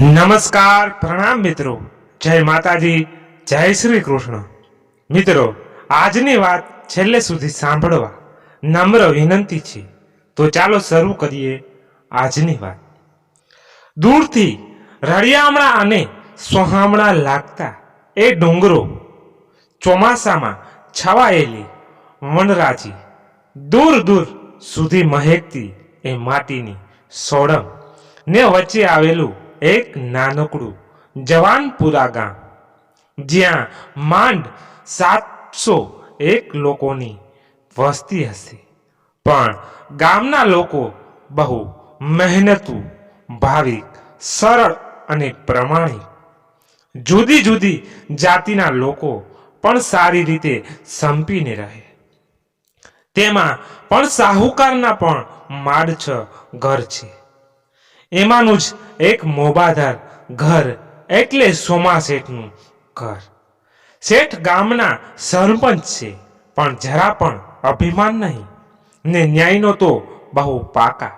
નમસ્કાર પ્રણામ મિત્રો. જય માતાજી, જય શ્રી કૃષ્ણ. મિત્રો, આજની વાત છેલ્લે સુધી સાંભળવા નમ્ર વિનંતી છે. તો ચાલો શરૂ કરીએ આજની વાત. દૂરથી રળિયામણા અને સોહામણા લાગતા એ ડુંગરો ચોમાસામાં છવાયેલી વનરાજી દૂર દૂર સુધી મહેકતી એ માટીની સોડમ ને વચ્ચે આવેલું એક નાનકડું જવાનપુરા ગામ જ્યાં માંડ સાતસો એક લોકોની વસ્તી હશે. પણ ગામના લોકો બહુ મહેનતુ, ભાવિક, સરળ અને પ્રમાણિક. જુદી જુદી જાતિના લોકો પણ સારી રીતે સંપીને રહે. તેમાં પણ સાહુકારના પણ માડ છ ઘર છે. એમાંનું જ એક મોબાધાર ઘર એટલે સોમા શેઠનું ઘર. શેઠ ગામના સરપંચ છે, પણ જરા પણ અભિમાન નહીં. ને ન્યાયનો તો બહુ પાકા,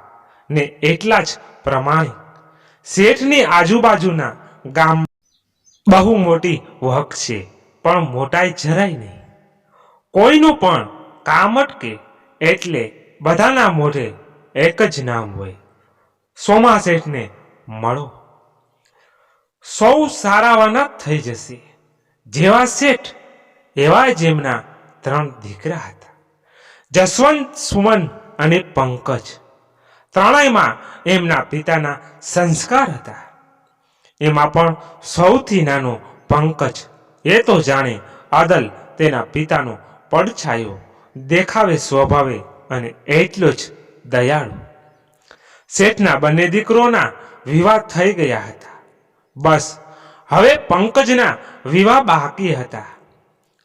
ને એટલા જ પ્રમાણિક. શેઠની આજુબાજુના ગામ બહુ મોટી વહક છે, પણ મોટાઈ જરાય નહીં. કોઈનું પણ કામ અટકે એટલે બધાના મોઢે એક જ નામ હોય. સોમા શેઠને મળો. સૌ સારાવાના થઈ જશે. જેવા શેઠ, એવા જેમના ત્રણ દીકરા હતા. જસવંત સુમન અને પંકજ ત્રણેયમાં એમના પિતાના સંસ્કાર હતા. એમાં પણ સૌથી નાનો પંકજ એ તો જાણે આદલ તેના પિતાનો પડછાયો દેખાવે સ્વભાવે અને એટલો જ દયાળુ. શેઠના બંને દીકરોના વિવાહ થઈ ગયા હતા. બસ, હવે પંકજના વિવાહ બાકી હતા.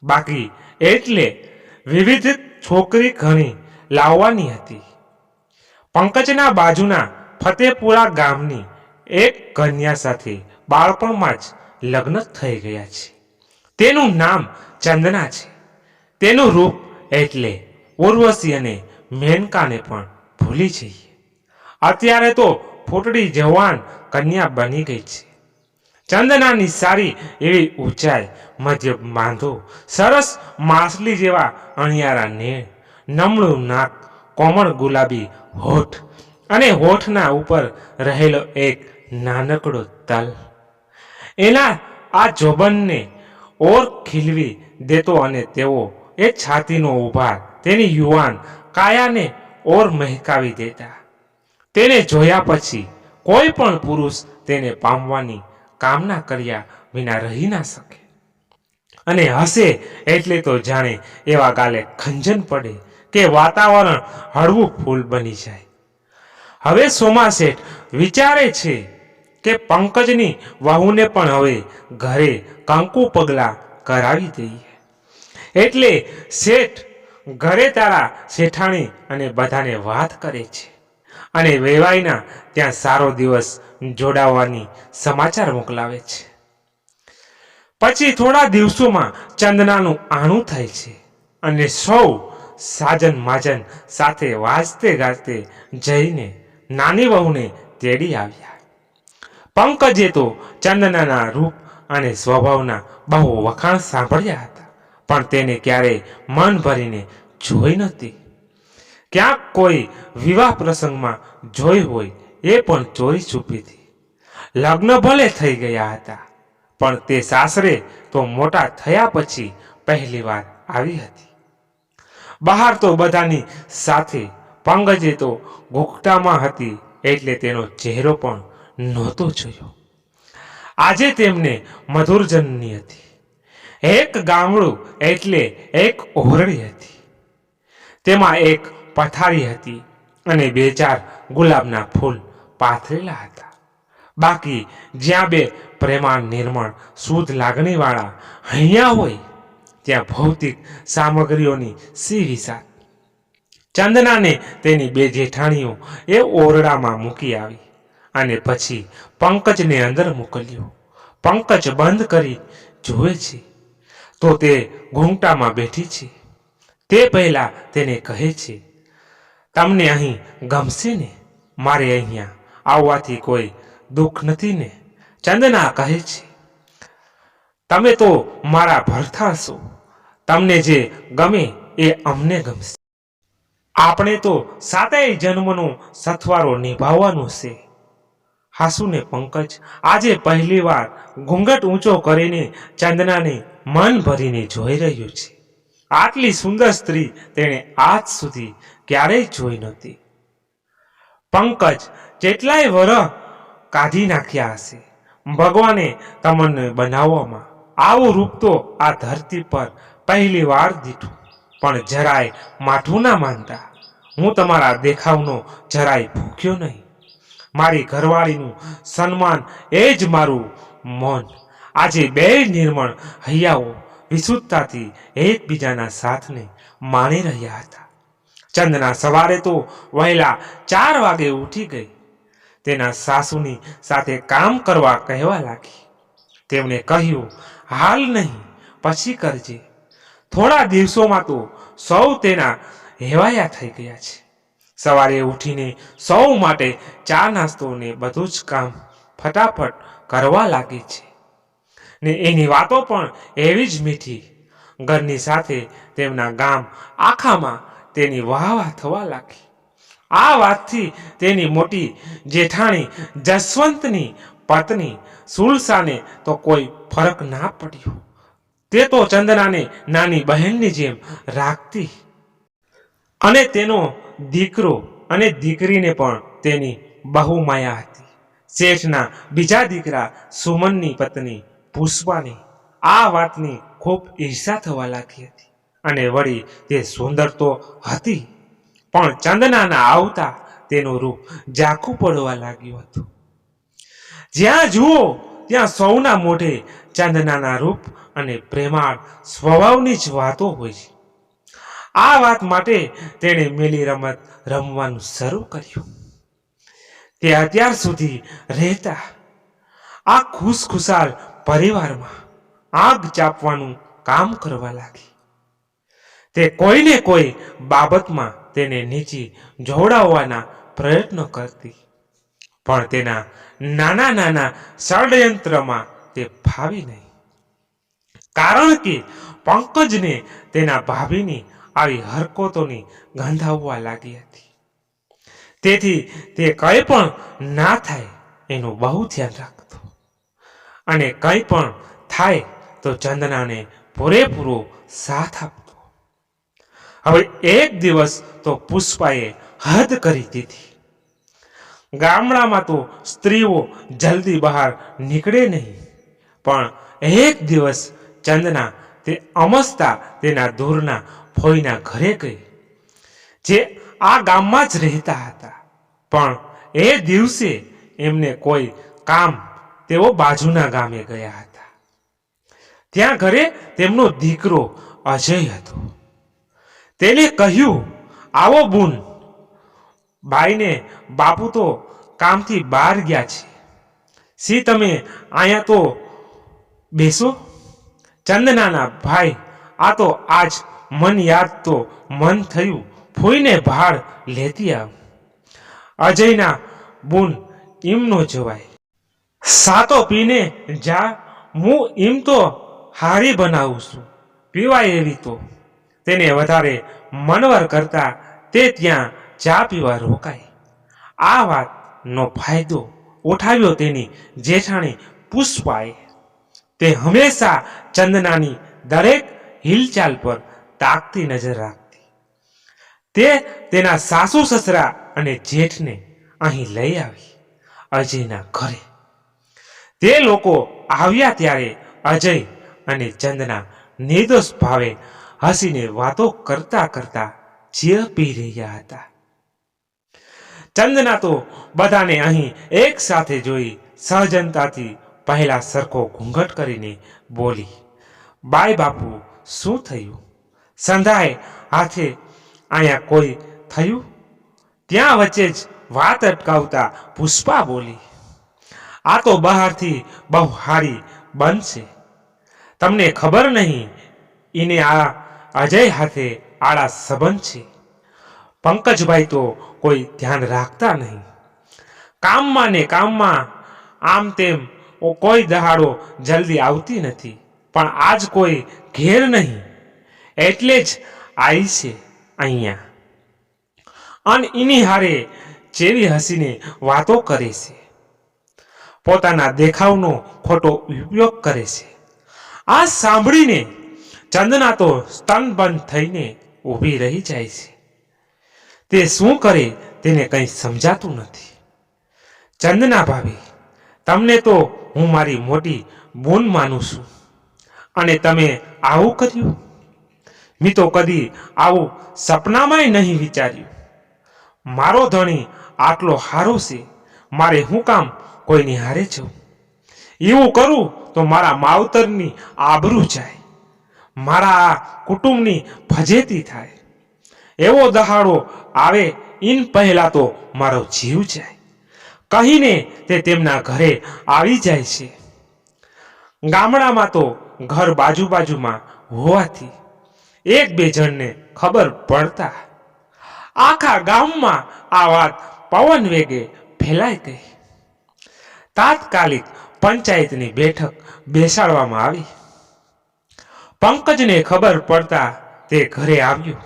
બાકી એટલે વિવિધ છોકરી ઘણી લાવવાની હતી. પંકજના બાજુના ફતેપુરા ગામની એક કન્યા સાથે બાળપણમાં જ લગ્ન થઈ ગયા છે. તેનું નામ ચંદના છે. તેનું રૂપ એટલે ઉર્વશી અને મેનકાને પણ ભૂલી જઈએ. અત્યારે તો ફૂટડી જવાન કન્યા બની ગઈ છે. ચંદનાની સારી એવી ઊંચાઈ, મધ્ય બાંધો, સરસ માછલી જેવા અણિયારા નેણ, નમણું નાક, કોમળ ગુલાબી હોઠ અને હોઠના ઉપર રહેલો એક નાનકડો તલ. એના આ જોબનને ઓર ખીલવી દેતો અને તેઓ એ છાતીનો ઉભાર, તેની યુવાન કાયાને ઓર મહેકાવી દેતા. તેને જોયા પછી કોઈ પણ પુરુષ તેને પામવાની કામના કર્યા વિના રહી ના શકે. અને હસે એટલે તો જાણે એવા ગાલે ખંજન પડે કે વાતાવરણ હળવું ફૂલ બની જાય. હવે સોમા શેઠ વિચારે છે કે પંકજની વહુને પણ હવે ઘરે કંકુ પગલા કરાવી દઈએ. એટલે શેઠ ઘરે તારા શેઠાણી અને બધાને વાત કરે છે. અને વેવાઈના ત્યાં સારો દિવસ જોડાવાની સમાચાર મોકલાવે છે. પછી થોડા દિવસોમાં ચંદનાનું આણું થાય છે અને સૌ સાજન માજન સાથે વાજતે ગાજતે જઈને નાની વહુને તેડી આવ્યા. પંકજે તો ચંદનાના રૂપ અને સ્વભાવના બહુ વખાણ સાંભળ્યા હતા, પણ તેને ક્યારેય મન ભરીને જોઈ નહોતી. ક્યાંક કોઈ વિવાહ પ્રસંગમાં જોઈ હોય, એ પણ ચોરી છુપીથી લગ્ન ભલે થઈ ગયા હતા, પણ તે સાસરે તો મોટા થયા પછી પહેલી વાર આવી હતી. બહાર તો બધાની સાથે, પંગજે તો ઘૂકટામાં હતી, એટલે તેનો ચહેરો પણ નહોતો જોયો. આજે તેમને મધુરજનની હતી. એક ગામડું એટલે એક ઓરડી હતી. તેમાં એક પથારી હતી અને બે ચાર ગુલાબના ફૂલ પાથરેલા હતા. બાકી જ્યાં બે પ્રેમાળ નિર્મળ શુદ્ધ લાગણીવાળા હૈયા હોય, ત્યાં ભૌતિક સામગ્રીઓની સી વિશાળ ચંદનાને તેની બે જેઠાણીઓ એ ઓરડામાં મૂકી આવી અને પછી પંકજને અંદર મોકલ્યો. પંકજ બંધ કરી જુએ છે. તો તે ઘૂંઘટામાં બેઠી છે. તે પહેલા તેને કહે છે તમને અહીં ગમશે ને? મારે અહીંયા આવવાથી કોઈ દુઃખ નથી ને? ચંદના કહે છે, તમે તો મારા ભરથા છો. તમને જે ગમે એ અમને ગમશે. આપણે તો સાતેય જન્મનો સથવારો નિભાવવાનો છે. હાસુને પંકજ આજે પહેલીવાર ઘૂંઘટ ઊંચો કરીને ચંદનાને મન ભરીને જોઈ રહ્યું છે. આટલી સુંદર સ્ત્રી તેણે આજ સુધી ક્યારેય જોઈ નહોતી. પંકજ જેટલાય વરહ કાઢી નાખ્યા હશે. ભગવાને તમને બનાવવામાં આવું રૂપ તો આ ધરતી પર પહેલી વાર દીઠું. પણ જરાય માઠું ના માનતા. હું તમારા દેખાવનો જરાય ભૂખ્યો નહીં. મારી ઘરવાળીનું સન્માન એ જ મારું મન. આજે બે નિર્મળ હૈયાઓ વિશુદ્ધતાથી એકબીજાના સાથને માણી રહ્યા હતા. ચંદના સવારે તો વહેલા ચાર વાગે ઉઠી ગઈ. તેના સાસુની સાથે કામ કરવા કહેવા લાગી. તેમણે કહ્યું, હાલ નહીં, પછી કરજે. થોડા દિવસોમાં તો સૌ તેના હેવાયા થઈ ગયા છે. સવારે ઉઠીને સૌ માટે ચા નાસ્તો ને બધું જ કામ ફટાફટ કરવા લાગે છે. ને એની વાતો પણ એવી જ મીઠી. ઘરની સાથે તેમના ગામ આખામાં તેની વાહ થવા લાગી. આ વાતથી તેની મોટી જેઠાણી જસવંતની પત્ની સુલસાને તો કોઈ ફરક ના પડ્યો. તે તો ચંદનાને નાની બહેનની જેમ રાખતી. અને તેનો દીકરો અને દીકરીને પણ તેની બહુ માયા હતી. શેઠના બીજા દીકરા સુમનની પત્ની પુષ્પાની. આ વાતની ખૂબ ઈર્ષા થવા લાગી હતી. અને વળી તે સુંદર તો હતી. પણ ચંદનાના આવતા તેનું રૂપ ઝાખું પડવા લાગ્યું હતું. જ્યાં જુઓ, ત્યાં સૌના મોઢે ચંદનાના રૂપ અને પ્રેમાળ સ્વભાવની જ વાતો હોય છે. આ વાત માટે તેણે મેલી રમત રમવાનું શરૂ કર્યું. તે અત્યાર સુધી રહેતા આ ખુશખુશાલ પરિવારમાં આગ ચાપવાનું કામ કરવા લાગી. તે કોઈને કોઈ બાબતમાં તેને નીચી જોડાવવાના પ્રયત્નો કરતી. પણ તેના નાના નાના ષડયંત્રમાં તે ફાવી નહીં. કારણ કે પંકજને તેના ભાભીની આવી હરકતોની ગંધાવવા લાગી હતી. તેથી તે કંઈ પણ ના થાય એનું બહુ ધ્યાન રાખતો. અને કંઈ પણ થાય તો ચંદનાને પૂરેપૂરો સાથ આપતો. હવે એક દિવસ તો પુષ્પાએ હદ કરી દીધી. ગામડામાં તો સ્ત્રીઓ જલ્દી બહાર નીકળે નહીં. પણ એક દિવસ ચંદના તે અમસ્તા તેના દૂરના ફોઈના ઘરે ગઈ, જે આ ગામમાં જ રહેતા હતા. પણ એ દિવસે એમને કોઈ કામ તેઓ બાજુના ગામે ગયા હતા. ત્યાં ઘરે તેમનો દીકરો અજય હતો. તેને કહ્યું, આવો બુન. બાઈને બાપુ તો કામથી બહાર ગયા છે. સી તમે અહીંયા તો બેસો? ચંદનાના ભાઈ, આ તો આજ મન યાદ તો મન થયું, ફૂઈને ભાડ લેતી આવ. અજયના બુન ઈમનો જવાય. સાતો પીને જા, હું એમ તો હારી બનાવું છું પીવાય એવી તો. તેને વધારે મનવર કરતા તે ત્યાં ચા પીવા રોકાય આ વાતનો ફાયદો ઉઠાવ્યો તેની જેઠાણી પુષ્પાએ. તે હંમેશા ચંદનાની દરેક હિલચાલ પર તાકતી નજર રાખતી. તે તેના સાસુ, સસરા અને જેઠને અહીં લઈ આવી, અજયના ઘરે. તે લોકો આવ્યા ત્યારે અજય અને ચંદના નિર્દોષ ભાવે હસીને વાતો કરતા કરતા ચીર પી રહ્યા હતા. ચંદના તો બધાને અહીં એક સાથે જોઈ સહજનતાથી પહેલા સરખો ઘૂંઘટ કરીને બોલી, બાય બાપુ, શું થયું? સંધાય હાથે અહીંયા કોઈ થયું? ત્યાં વચ્ચે જ વાત અટકાવતા પુષ્પા બોલી, આ તો બહારથી બહુ હારી બનશે. તમને ખબર નહીં એને આ અજય હાથે આડા સંબંધ છે. પંકજભાઈ તો કોઈ ધ્યાન રાખતા નહીં. કામમાં ને કામમાં આમ તેમ કોઈ દહાડો જલ્દી આવતી નથી. પણ આજ કોઈ ઘેર નહીં. એટલે જ આવી છે અહીંયા. અન એની હારે ચેવી હસીને વાતો કરે છે. પોતાના દેખાવનો ખોટો ઉપયોગ કરે છે. આ સાંભળીને ચંદના તો સ્તનબંધ થઈને ઊભી રહી જાય છે. તે શું કરે તેને કંઈ સમજાતું નથી. ચંદના ભાભી, તમને તો હું મારી મોટી બોન માનું છું. અને તમે આવું કર્યું? મેં તો કદી આવું સપનામાંય નહીં વિચાર્યું. મારો ધણી આટલો હારો છે, મારે હું કામ કોઈની હારે જવું? એવું કરું તો મારા માવતરની આબરૂ જાય. મારા કુટુંબની ફજેતી થાય. એવો દહાડો આવે ઇન પહેલા તો મારો જીવ જાય. કહીને તે તેમના ઘરે આવી જાય છે. ગામડામાં તો ઘર બાજુ બાજુમાં હોવાથી એક બે જણને ખબર પડતા. આખા ગામમાં આ વાત પવન વેગે ફેલાઈ ગઈ. તાત્કાલિક પંચાયતની બેઠક બેસાડવામાં આવી. પંકજને ખબર પડતા તે ઘરે આવ્યો.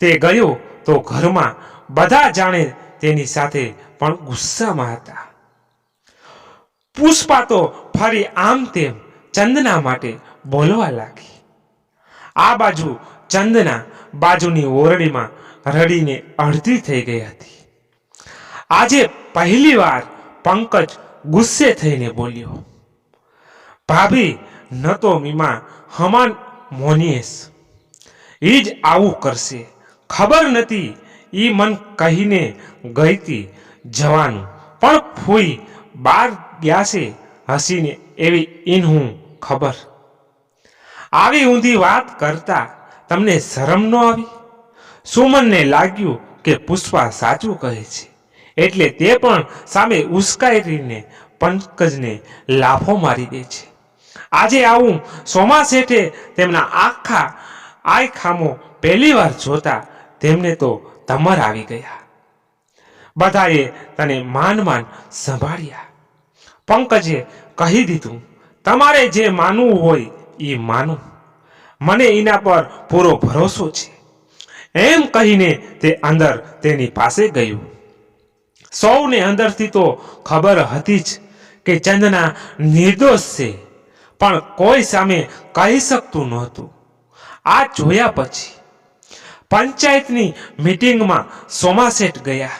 તે ગયો તો ઘરમાં બધા જાણે તેની સાથે પણ ગુસ્સામાં હતા. પુષ્પા તો ફરી આમ તેમ ચંદના માટે બોલવા લાગી. આ બાજુ ચંદના બાજુની ઓરડીમાં રડીને અડધી થઈ ગઈ હતી. આજે પહેલી વાર પંકજ ગુસ્સે થઈને બોલ્યો. ભાભી ન તો મીમા હમાન મોનીએસ. એ જ આવું કરશે. ખબર નથી ઈ મન કહીને ગઈ તી જવાનું. પણ ફૂઈ બાર ગયાશે હસીને એવી ઇન હું ખબર. આવી ઊંધી વાત કરતા તમને શરમ ન આવી? સુમનને લાગ્યું કે પુષ્પા સાચું કહે છે. એટલે તે પણ સામે ઉશ્કારીને પંકજને લાફો મારી દે છે. આજે આવું સોમા શેઠે તેમના આખા આય ખામો પહેલી વાર જોતા તેમને તો તમર આવી ગયા. બધાએ તને માન માન સંભાળ્યા. પંકજે કહી દીધું, તમારે જે માનવું હોય એ માનું. મને એના પર પૂરો ભરોસો છે. એમ કહીને તે અંદર તેની પાસે ગયું. સૌને અંદરથી તો ખબર હતી જ કે ચંદના નિર્દોષ છે. પણ કોઈ સામે કહી શકતું નહોતું. આ જોયા પછી પંચાયતની મિટિંગમાં સોમાસેટ ગયા.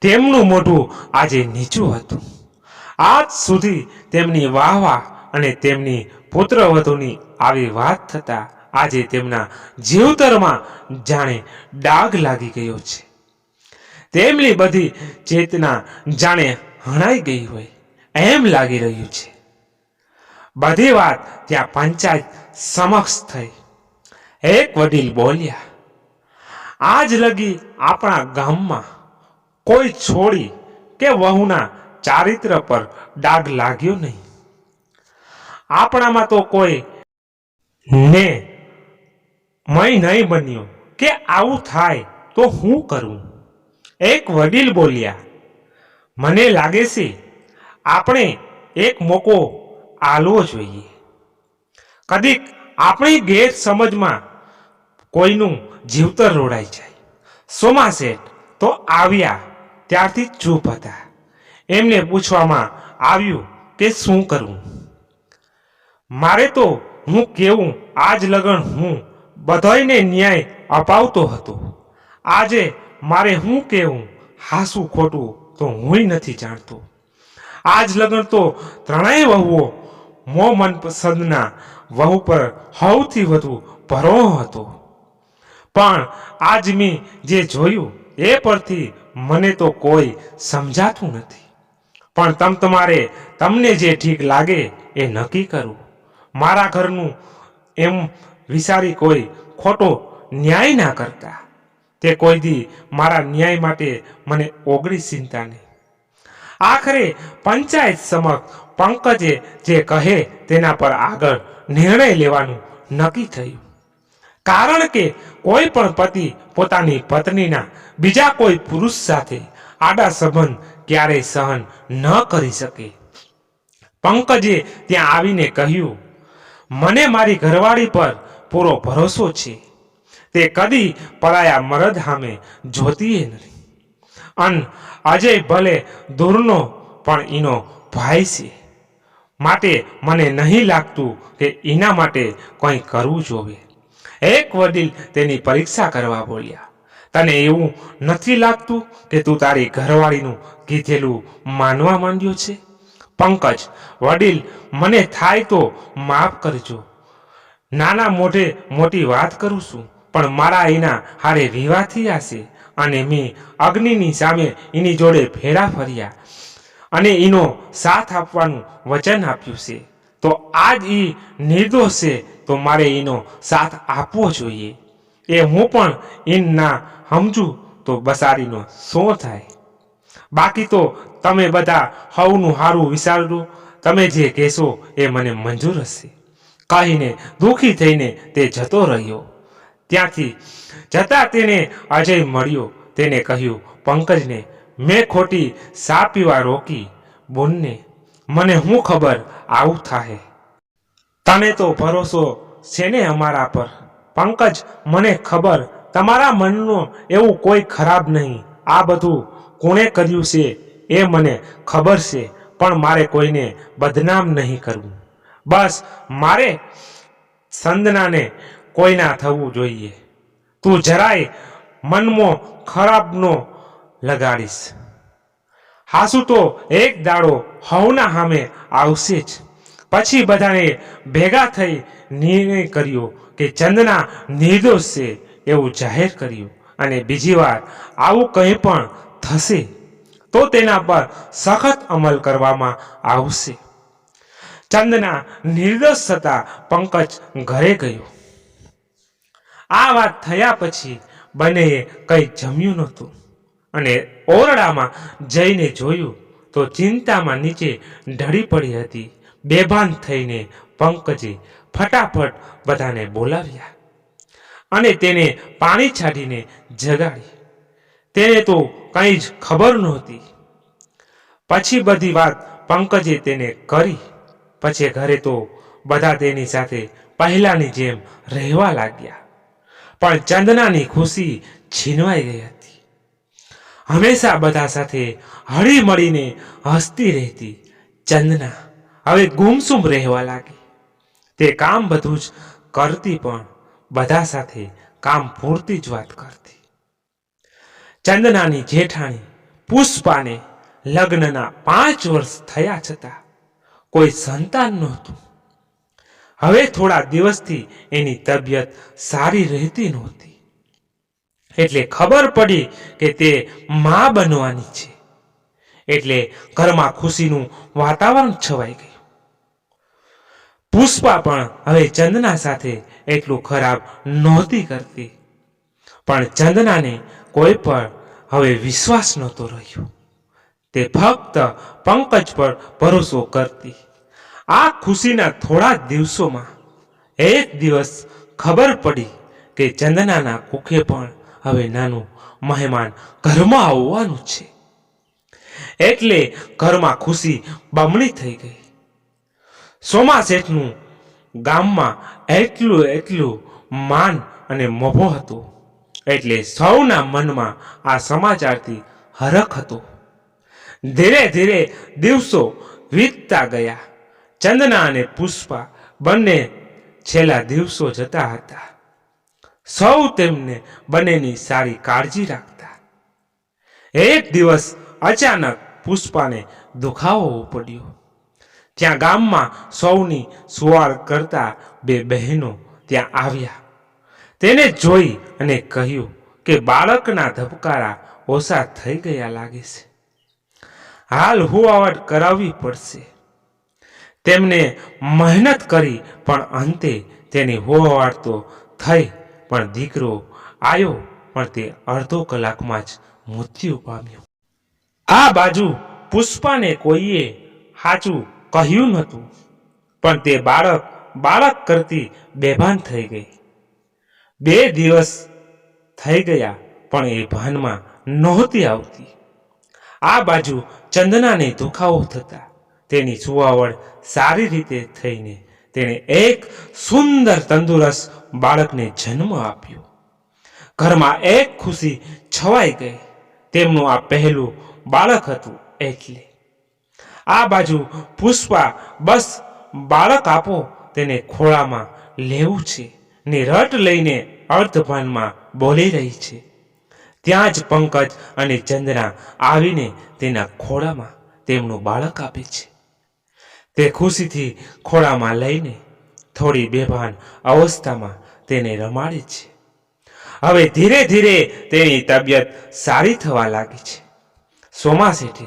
તેમનું મોઢું આજે નીચું હતું. આજ સુધી તેમની વાહ વાહ અને તેમની પુત્રવધુની આવી વાત થતા આજે તેમના જીવતરમાં જાણે ડાઘ લાગી ગયો છે. તેમની બધી ચેતના જાણે હણાઈ ગઈ હોય. એમ લાગી રહ્યું છે. બધી વાત ત્યાં પંચાયત સમક્ષ થઈ. એક વડીલ બોલ્યા, આજ લગી આપણા ગામમાં કોઈ છોડી કે વહુના ચારિત્ર પર ડાઘ લાગ્યો નહીં. આપણામાં તો કોઈ ને મય નહીં બન્યો કે આવું થાય તો હું કરું? એક વડીલ બોલ્યા, મને લાગે છે, આપણે એક મોકો આલવો જોઈએ. કદીક આપણી ગેરસમજમાં કોઈનું જીવતર રોડાઈ જાય. સોમા શેઠ તો આવ્યા ત્યારથી ચૂપ હતા. એમને પૂછવામાં આવ્યું કે શું કરવું મારે તો હું કેવું આજ લગન હું બધાયને ન્યાય અપાવતો હતો. આજે મારે હું કેવું હાસું ખોટું તો હુંય નથી જાણતો. આજ લગન તો ત્રણેય વહુઓ મો મનપસંદના વહુ પર સૌથી વધુ ભરો હતો. પણ આજ મેં જે જોયું, એ પરથી મને તો કોઈ સમજાતું નથી. પણ તમ તમારે તમને જે ઠીક લાગે, એ નક્કી કરવું મારા ઘરનું એમ વિચારી કોઈ ખોટો ન્યાય ના કરતા. તે કોઈ દી મારા ન્યાય માટે મને ઓગળી ચિંતા નહીં. આખરે પંચાયત સમક્ષ પંકજે જે કહે તેના પર આગળ નિર્ણય લેવાનું નક્કી થયું. કારણ કે કોઈ પણ પતિ પોતાની પત્નીના બીજા કોઈ પુરુષ સાથે આડા સંબંધ ક્યારેય સહન ન કરી શકે. પંકજે ત્યાં આવીને કહ્યું, મને મારી ઘરવાળી પર પૂરો ભરોસો છે. તે કદી પરાયા મરદ સામે જોતીએ નથી. અન અજય ભલે દૂરનો પણ એનો ભાઈ છે. માટે મને નહીં લાગતું કે એના માટે કંઈ કરવું જોવે. એક વડીલ તેની પરીક્ષા કરવા બોલ્યા. તને એવું નથી લાગતું કે તું તારી ઘરવાળીનું કીધેલું માનવા માંડ્યો છે? પંકજ, વડીલ, મને થાય તો માફ કરજો. નાના મોઢે મોટી વાત કરું છું, પણ મારા એના હારે વિવાહ છે. અને મેં અગ્નિની સામે એની જોડે ફેરા ફર્યા. અને એનો સાથ આપવાનું વચન આપ્યું છે. તો આજ એ નિર્દોષ છે, તો મારે એનો સાથ આપવો જોઈએ. એ હું પણ એન ના સમજું તો બસારીનો શું થાય. બાકી તો તમે બધા હવનું હારું વિચારજો. તમે જે કહેશો એ મને મંજૂર હશે. કહીને દુઃખી થઈને તે જતો રહ્યો. ત્યાંથી જતા તેને અજય મળ્યો. તેને કહ્યું, પંકજને મેં ખોટી સા પીવા રોકી. બોનને, મને હું ખબર આવું થાહે? તને તો ભરોસો છે અમારા પર? પંકજ, મને ખબર તમારા મનનો એવું કોઈ ખરાબ નહીં. આ બધું કોણે કર્યું છે એ મને ખબર છે, પણ મારે કોઈને બદનામ નહીં કરવું. બસ, મારે સંદનાને કોઈના થવું જોઈએ. તું જરાય મનમાં ખરાબનો લગાડીશ. હાસુ તો એક દાડો હવના સામે આવશે જ. પછી બધાને ભેગા થઈ નિર્ણય કર્યો કે ચંદના નિર્દોષ છે એવું જાહેર કર્યું અને બીજી વાર આવું કંઈ પણ થશે તો તેના પર સખત અમલ કરવામાં આવશે. ચંદના નિર્દોષ થતા પંકજ ઘરે ગયો. આ વાત થયા પછી બંનેએ કંઈ જમ્યું નહોતું. અને ઓરડામાં જઈને જોયું તો ચિંતામાં નીચે ઢળી પડી હતી. બેભાન થઈને પંકજે ફટાફટ બધાને બોલાવ્યા અને તેને પાણી છાંટીને જગાડી. તેને તો કંઈ જ ખબર નહોતી. પછી બધી વાત પંકજે તેને કરી. પછી ઘરે તો બધા તેની સાથે પહેલાની જેમ રહેવા લાગ્યા. પણ ચંદનાની ખુશી છીનવાઈ ગઈ હતી. હંમેશા બધા સાથે હળી મળીને હસતી રહેતી ચંદના હવે ગુમસુમ રહેવા લાગી. તે કામ બધું જ કરતી પણ બધા સાથે કામ પૂરતી જ વાત કરતી. ચંદનાની જેઠાણી પુષ્પાને લગ્નના પાંચ વર્ષ થયા છતાં કોઈ સંતાન નહોતું. હવે થોડા દિવસથી એની તબિયત સારી રહેતી નહોતી. એટલે ખબર પડી કે તે મા બનવાની છે. એટલે ઘરમાં ખુશીનું વાતાવરણ છવાઈ ગયું. પુષ્પા પણ હવે ચંદના સાથે એટલું ખરાબ નહોતી કરતી. પણ ચંદનાને કોઈ પર હવે વિશ્વાસ નહોતો રહ્યો. તે ફક્ત પંકજ પર ભરોસો કરતી. આ ખુશીના થોડા દિવસોમાં એક દિવસ ખબર પડી કે ચંદનાના કુખે પણ હવે નાનું મહેમાન ઘરમાં આવવાનું છે. એટલે ઘરમાં ખુશી બમણી થઈ ગઈ. સોમા શેઠનું ગામમાં એટલું એટલું માન અને મોભો હતો. એટલે સૌના મનમાં આ સમાચારથી હરખ હતો. ધીરે ધીરે દિવસો વીતતા ગયા. ચંદના અને પુષ્પા બંને છેલ્લા દિવસો જતા હતા. સૌ તેમને બંનેની સારી કાળજી રાખતા. એક દિવસ અચાનક પુષ્પાને દુખાવો પડ્યો ત્યાં ગામમાં સૌની સુવાળ કરતા બે બહેનો ત્યાં આવ્યા. તેને જોઈ અને કહ્યું કે બાળકના ધબકારા ઓછા થઈ ગયા લાગે છે. હાલ હુવાવટ કરાવવી પડશે. તેમને મહેનત કરી, પણ અંતે તેની હોવાટ તો થઈ. પણ દીકરો આવ્યો પણ તે અડધો કલાકમાં જ મૃત્યુ પામ્યો. આ બાજુ પુષ્પાને કોઈએ સાચું કહ્યું નહોતું, પણ તે બાળક બાળક કરતી બેભાન થઈ ગઈ. બે દિવસ થઈ ગયા, પણ એ ભાનમાં નહોતી આવતી. આ બાજુ ચંદનાને દુખાવો થતા. તેની સુવાવડ સારી રીતે થઈને તેણે એક સુંદર તંદુરસ્ત બાળકને જન્મ આપ્યો. ઘરમાં એક ખુશી છવાઈ ગઈ. તેમનું આ પહેલું બાળક હતું એટલે. આ બાજુ પુષ્પા બસ બાળક આપો તેને ખોળામાં લેવું છે ને રટ લઈને અર્ધભાનમાં બોલી રહી છે. ત્યાં જ પંકજ અને ચંદ્રા આવીને તેના ખોળામાં તેમનું બાળક આપે છે. તે ખુશીથી ખોળામાં લઈને થોડી બેભાન અવસ્થામાં તેને રમાડે છે. હવે ધીરે ધીરે તેની તબિયત સારી થવા લાગી છે. સોમા શેઠે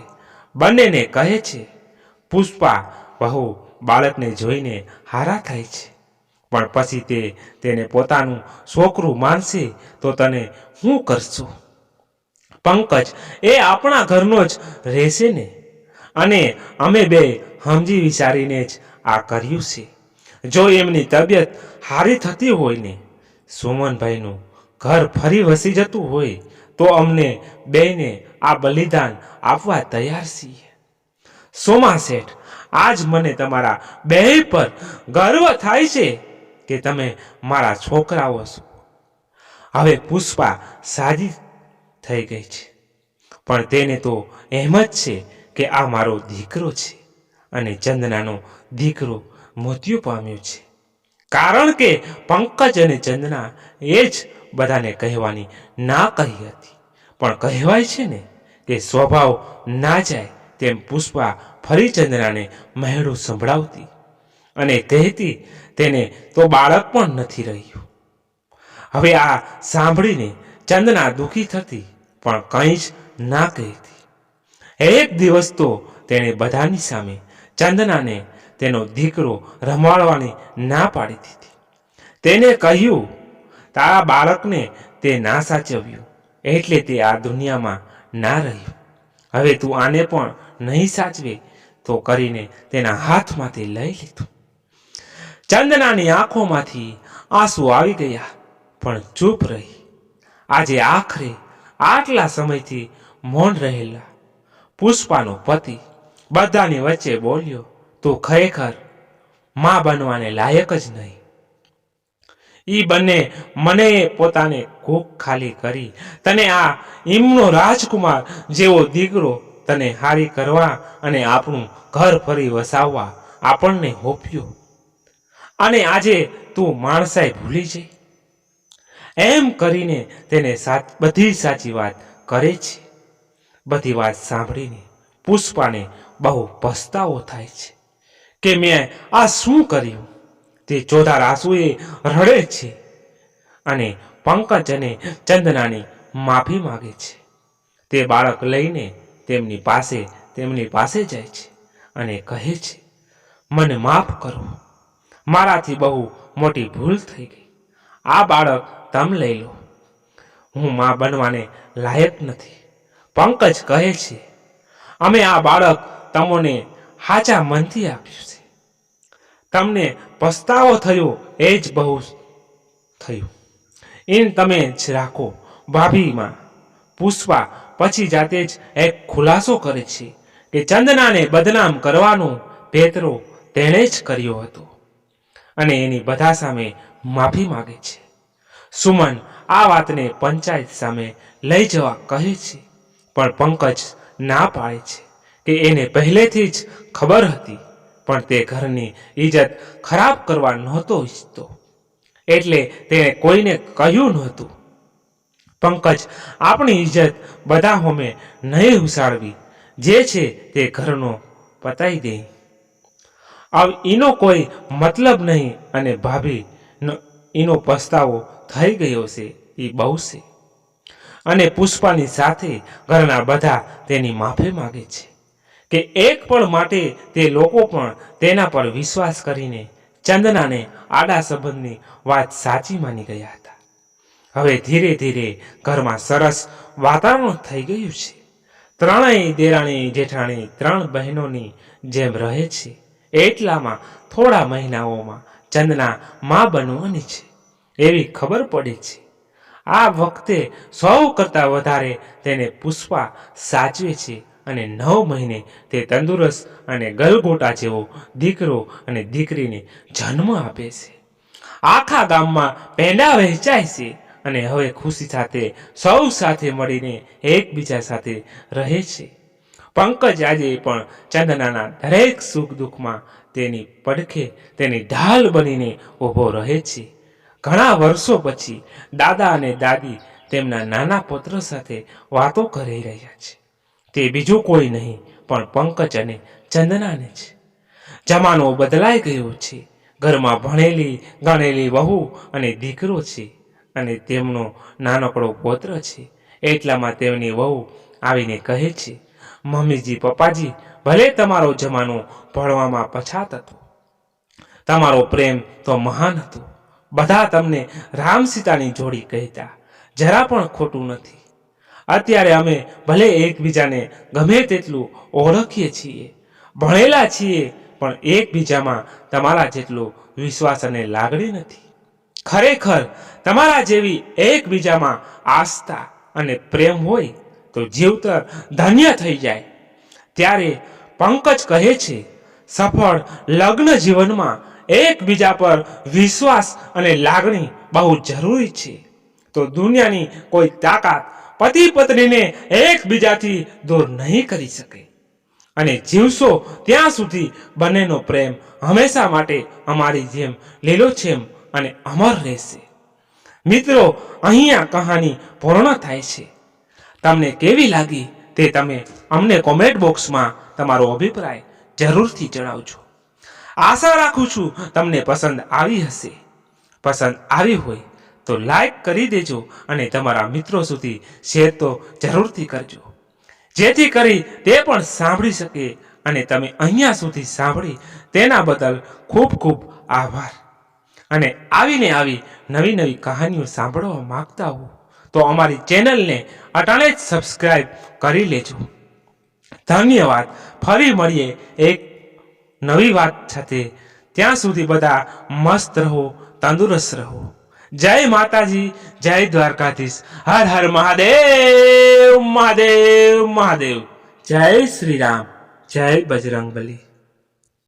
બંનેને કહે છે, પુષ્પા બહુ બાળકને જોઈને હારા થાય છે. પણ પછી તે તેને પોતાનું છોકરું માનશે તો તને શું કરશું? પંકજ એ આપણા ઘરનો જ રહેશે ને? અને અમે બે સમજી વિચારીને જ આ કર્યું છે. જો એમની તબિયત સારી થતી હોય ને, સુમનભાઈનું ઘર ફરી વસી જતું હોય, તો અમને બેને આ બલિદાન આપવા તૈયાર છીએ. સોમા શેઠ, આજ મને તમારા બે પર ગર્વ થાય છે કે તમે મારા છોકરાઓ છો. હવે પુષ્પા સાજી થઈ ગઈ છે. પણ તેને તો એમ જ છે કે આ મારો દીકરો છે અને ચંદનાનો દીકરો મૃત્યુ પામ્યો છે. કારણ કે પંકજ અને ચંદના એ જ બધાને કહેવાની ના કહી હતી. પણ કહેવાય છે ને કે સ્વભાવ ના જાય તેમ પુષ્પા ફરી ચંદનાને મહેડું સંભળાવતી અને કહેતી તેને તો બાળક પણ નથી રહ્યું. હવે આ સાંભળીને ચંદના દુઃખી થતી પણ કંઈ જ ના કહેતી. એક દિવસ તો તેણે બધાની સામે ચંદનાને તેનો દીકરો રમાડવાની ના પાડી દીધી. તેને કહ્યું, તારા બાળકને તે ના સાચવ્યું, એટલે તે આ દુનિયામાં ના રહ્યું. હવે તું આને પણ નહીં સાચવે તો કરીને તેના હાથમાંથી લઈ લીધું. ચંદનાની આંખોમાંથી આંસુ આવી ગયા, પણ ચૂપ રહી. આજે આખરે આટલા સમયથી મૌન રહેલા પુષ્પાનો પતિ બધાની વચ્ચે બોલ્યો, તું ખરેખરમાં બનવાને લાયક જ નહીં. ઈ બંને મને પોતાને કોક ખાલી કરી, તને આ એમનો રાજકુમાર જેવો દીકરો તને હારી કરવા અને આપણું ઘર ફરી વસાવવા આપણને હોપ્યો. અને આજે તું માણસાઈ ભૂલી જઈ. એમ કરીને તેને બધી સાચી વાત કરે છે. બધી વાત સાંભળીને, પુષ્પાને બહુ પસ્તાવો થાય છે કે મેં આ શું કર્યું? તે ચોધાર આંસુએ રડે છે અને પંકજ અને ચંદનાની માફી માગે છે. તે બાળક લઈને તેમની પાસે તેમની પાસે જાય છે અને કહે છે, મને માફ કરો. મારાથી બહુ મોટી ભૂલ થઈ ગઈ. આ બાળક તમે લઈ લો. હું મા બનવાને લાયક નથી. પંકજ કહે છે, અમે આ બાળક તમને હાચા મનથી આપ્યું છે. તમને પસ્તાવો થયો એ જ બહુ થયું. ઇન તમે જ રાખો, ભાભીમાં. પુષ્પા પછી જાતે જ એક ખુલાસો કરે છે કે ચંદનાને બદનામ કરવાનો પેતરો તેણે જ કર્યો હતો અને એની બધા સામે માફી માગે છે. સુમન આ વાતને પંચાયત સામે લઈ જવા કહે છે. પણ પંકજ ના પાડે છે કે એને પહેલેથી જ ખબર હતી, પણ તે ઘરની ઇજ્જત ખરાબ કરવા નહોતો ઈચ્છતો. એટલે તેણે કોઈને કહ્યું નહોતું. પંકજ આપણી ઇજ્જત બધા હોમે નહીં ઉસાડવી, જે છે તે ઘરનો પતાઈ દે. આવ એનો કોઈ મતલબ નહીં અને ભાભી એનો પસ્તાવો થઈ ગયો છે એ બહુ છે. અને પુષ્પાની સાથે ઘરના બધા તેની માફી માગે છે કે એક પળ માટે તે લોકો પણ તેના પર વિશ્વાસ કરીને ચંદનાને આડા સંબંધની વાત સાચી માની ગયા હતા. હવે ધીરે ધીરે ઘરમાં સરસ વાતાવરણ થઈ ગયું છે. ત્રણેય દેરાણી જેઠાણી ત્રણ બહેનોની જેમ રહે છે. એટલામાં થોડા મહિનાઓમાં ચંદના મા બનવાની છે. એવી ખબર પડી છે આ વખતે સૌ કરતાં વધારે તેને પુષ્પા સાચવે છે અને નવ મહિને તે તંદુરસ્ત અને ગલગોટા જેવો દીકરો અને દીકરીને જન્મ આપે છે. આખા ગામમાં પેંડા વહેંચાય છે અને હવે ખુશી સાથે સૌ સાથે મળીને એકબીજા સાથે રહે છે. પંકજ આજે પણ ચંદનાના દરેક સુખ દુઃખમાં તેની પડખે તેની ઢાલ બનીને ઊભો રહે છે. ઘણા વર્ષો પછી દાદા અને દાદી તેમના નાના પુત્ર સાથે વાતો કરી રહ્યા છે. તે બીજું કોઈ નહીં, પણ પંકજ અને ચંદનાને છે. જમાનો બદલાઈ ગયો છે. ઘરમાં ભણેલી, ગણેલી વહુ અને દીકરો છે અને તેમનો નાનકડો પોત્ર છે. એટલામાં તેમની વહુ આવીને કહે છે, મમ્મીજી, પપ્પાજી, ભલે તમારો જમાનો ભણવામાં પછાત હતો, તમારો પ્રેમ તો મહાન હતો બધા તમને રામ સીતાની જોડી કહેતા. જરા પણ ખોટું નથી. અત્યારે અમે ભલે એકબીજાને ગમે તેટલું ઓળખીએ છીએ, ભણેલા છીએ, પણ એકબીજામાં તમારા જેટલો વિશ્વાસ અને લાગણી નથી. ખરેખર તમારા જેવી એકબીજામાં આસ્થા અને પ્રેમ હોય તો જીવતર ધન્ય થઈ જાય. ત્યારે પંકજ કહે છે, સફળ લગ્ન જીવનમાં એકબીજા પર વિશ્વાસ અને લાગણી બહુ જરૂરી છે. તો દુનિયાની કોઈ તાકાત પતિ પત્નીને એકબીજાથી દૂર નહીં કરી શકે. અને જીવશો ત્યાં સુધી બંનેનો પ્રેમ હંમેશા માટે અમારી જેમ લીલોછેમ અને અમર રહેશે. મિત્રો, અહીંયા કહાની પૂર્ણ થાય છે. તમને કેવી લાગી તે તમે અમને કોમેન્ટ બોક્સમાં તમારો અભિપ્રાય જરૂરથી જણાવજો. આશા રાખું છું તમને પસંદ આવી હશે. પસંદ આવી હોય તો લાઈક કરી દેજો અને તમારા મિત્રો સુધી શેર તો જરૂરથી કરજો. જેથી કરી તે પણ સાંભળી શકે અને તમે અહીંયા સુધી સાંભળી તેના બદલ ખૂબ ખૂબ આભાર. અને આવીને આવી નવી નવી કહાનીઓ સાંભળવા માંગતા હો તો અમારી ચેનલને અટાણે જ સબસ્ક્રાઈબ કરી લેજો. ધન્યવાદ. ફરી મળીએ એક નવી વાત સાથે. ત્યાં સુધી બધા મસ્ત રહો, તંદુરસ્ત રહો. જય માતાજી, જય દ્વારકાધીશ. હર હર મહાદેવ મહાદેવ મહાદેવ. જય શ્રી રામ, જય બજરંગબલી.